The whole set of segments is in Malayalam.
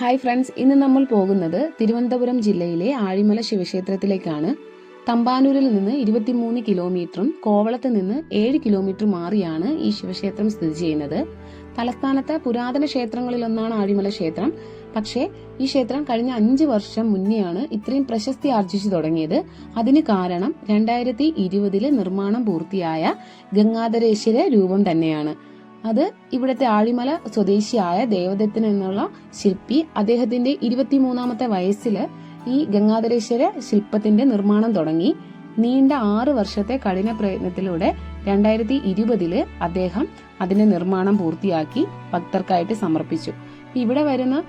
ഹായ് ഫ്രണ്ട്സ് ഇന്ന് നമ്മൾ പോകുന്നത് തിരുവനന്തപുരം ജില്ലയിലെ ആഴിമല ശിവക്ഷേത്രത്തിലേക്കാണ്. തമ്പാനൂരിൽ നിന്ന് ഇരുപത്തിമൂന്ന് കിലോമീറ്ററും കോവളത്ത് നിന്ന് ഏഴ് കിലോമീറ്റർ മാറിയാണ് ഈ ശിവക്ഷേത്രം സ്ഥിതി ചെയ്യുന്നത്. തലസ്ഥാനത്തെ പുരാതന ക്ഷേത്രങ്ങളിലൊന്നാണ് ആഴിമല ക്ഷേത്രം. പക്ഷേ ഈ ക്ഷേത്രം കഴിഞ്ഞ അഞ്ച് വർഷം മുന്നെയാണ് ഇത്രയും പ്രശസ്തി ആർജിച്ചു തുടങ്ങിയത്. അതിന് കാരണം രണ്ടായിരത്തി ഇരുപതിൽ നിർമ്മാണം പൂർത്തിയായ ഗംഗാധരേശ്വര രൂപം തന്നെയാണ്. അത് ഇവിടുത്തെ ആഴിമല സ്വദേശിയായ ദേവദത്തൻ എന്നുള്ള ശില്പി. അദ്ദേഹത്തിന്റെ ഇരുപത്തിമൂന്നാമത്തെ വയസ്സിൽ ഈ ഗംഗാധരേശ്വര ശില്പത്തിന്റെ നിർമ്മാണം തുടങ്ങി. നീണ്ട ആറ് വർഷത്തെ കഠിന പ്രയത്നത്തിലൂടെ രണ്ടായിരത്തി ഇരുപതിൽ അദ്ദേഹം അതിന്റെ നിർമ്മാണം പൂർത്തിയാക്കി ഭക്തർക്കായിട്ട് സമർപ്പിച്ചു. ഇവിടെ വരുന്ന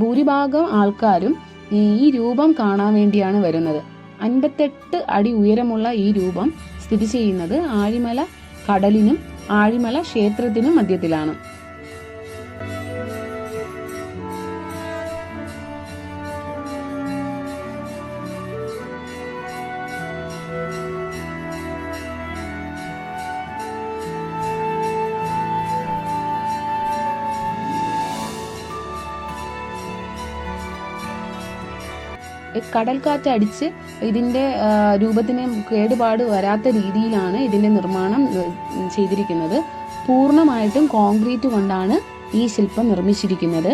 ഭൂരിഭാഗം ആൾക്കാരും ഈ രൂപം കാണാൻ വേണ്ടിയാണ് വരുന്നത്. അൻപത്തെട്ട് അടി ഉയരമുള്ള ഈ രൂപം സ്ഥിതി ചെയ്യുന്നത് ആഴിമല കടലിനും ആഴിമല ക്ഷേത്രത്തിനും മധ്യത്തിലാണ്. കടൽക്കാറ്റ് അടിച്ച് ഇതിന്റെ രൂപത്തിന് കേടുപാട് വരാത്ത രീതിയിലാണ് ഇതിന്റെ നിർമ്മാണം ചെയ്തിരിക്കുന്നത്. പൂർണമായിട്ടും കോൺക്രീറ്റ് കൊണ്ടാണ് ഈ ശില്പം നിർമ്മിച്ചിരിക്കുന്നത്.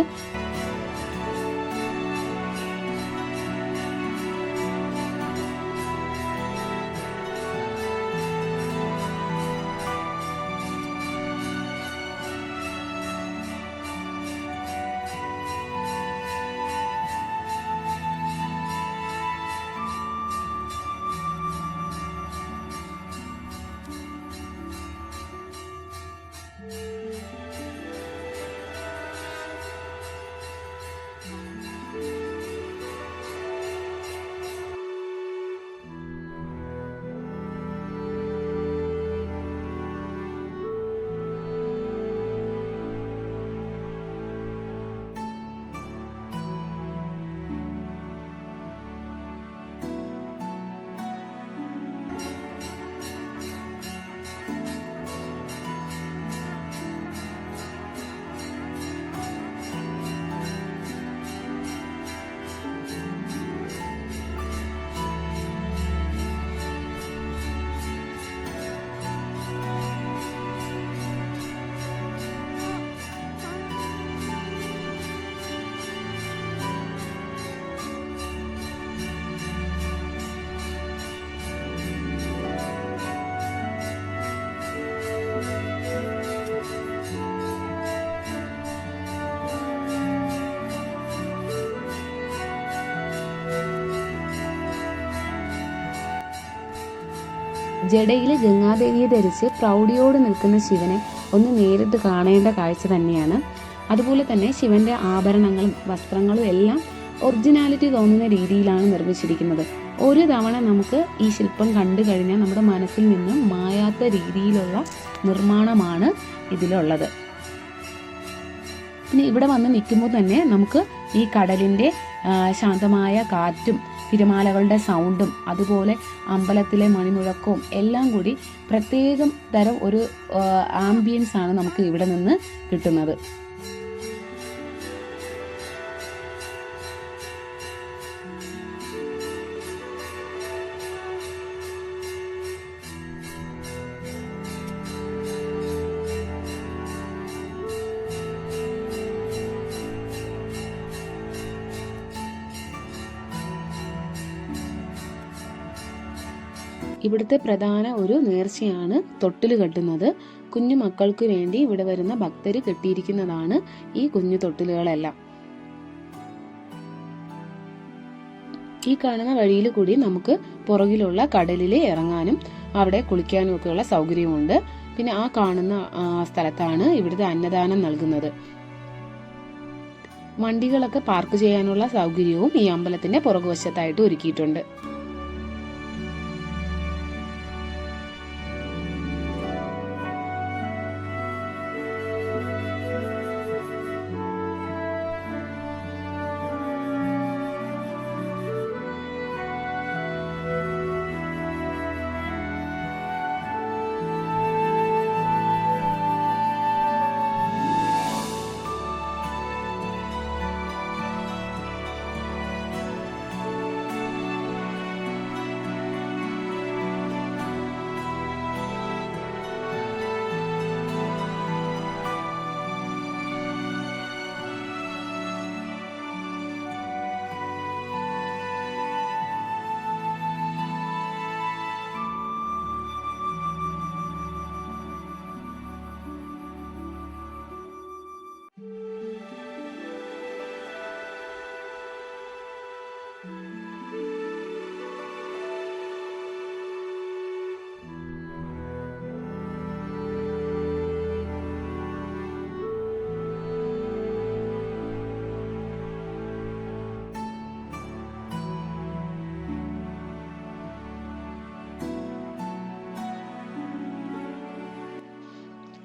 ജടയിൽ ഗംഗാദേവിയെ ധരിച്ച് പ്രൗഢിയോട് നിൽക്കുന്ന ശിവനെ ഒന്ന് നേരിട്ട് കാണേണ്ട കാഴ്ച തന്നെയാണ്. അതുപോലെ തന്നെ ശിവന്റെ ആഭരണങ്ങളും വസ്ത്രങ്ങളും എല്ലാം ഒറിജിനാലിറ്റി തോന്നുന്ന രീതിയിലാണ് നിർമ്മിച്ചിരിക്കുന്നത്. ഒരു തവണ നമുക്ക് ഈ ശില്പം കണ്ടു കഴിഞ്ഞാൽ നമ്മുടെ മനസ്സിൽ നിന്നും മായാത്ത രീതിയിലുള്ള നിർമ്മാണമാണ് ഇതിലുള്ളത്. പിന്നെ ഇവിടെ വന്ന് നിൽക്കുമ്പോൾ തന്നെ നമുക്ക് ഈ കടലിന്റെ ശാന്തമായ കാറ്റും തിരമാലകളുടെ സൗണ്ടും അതുപോലെ അമ്പലത്തിലെ മണിമുഴക്കവും എല്ലാം കൂടി പ്രത്യേകം തരം ഒരു ആംബിയൻസ് ആണ് നമുക്ക് ഇവിടെ നിന്ന് കിട്ടുന്നത്. ഇവിടുത്തെ പ്രധാന ഒരു നേർച്ചയാണ് തൊട്ടിൽ കെട്ടുന്നത്. കുഞ്ഞു മക്കൾക്ക് വേണ്ടി ഇവിടെ വരുന്ന ഭക്തർ കെട്ടിയിരിക്കുന്നതാണ് ഈ കുഞ്ഞു തൊട്ടിലുകളെല്ലാം. ഈ കാണുന്ന വഴിയിൽ കൂടി നമുക്ക് പുറകിലുള്ള കടലിൽ ഇറങ്ങാനും അവിടെ കുളിക്കാനും ഒക്കെയുള്ള സൗകര്യമുണ്ട് പിന്നെ ആ കാണുന്ന സ്ഥലത്താണ് ഇവിടുത്തെ അന്നദാനം നൽകുന്നത്. വണ്ടികളൊക്കെ പാർക്ക് ചെയ്യാനുള്ള സൗകര്യവും ഈ അമ്പലത്തിന്റെ പുറകുവശത്തായിട്ട് ഒരുക്കിയിട്ടുണ്ട്.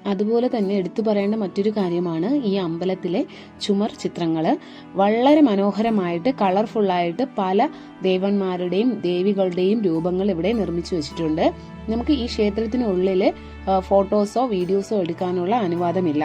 അതുപോലെ തന്നെ എടുത്തു പറയേണ്ട മറ്റൊരു കാര്യമാണ് ഈ അമ്പലത്തിലെ ചുമർ ചിത്രങ്ങൾ വളരെ മനോഹരമായിട്ട് കളർഫുള്ളായിട്ട് പല ദേവന്മാരുടെയും ദേവികളുടെയും രൂപങ്ങൾ ഇവിടെ നിർമ്മിച്ചു വെച്ചിട്ടുണ്ട്. നമുക്ക് ഈ ക്ഷേത്രത്തിനുള്ളിൽ ഫോട്ടോസോ വീഡിയോസോ എടുക്കാനുള്ള അനുവാദമില്ല.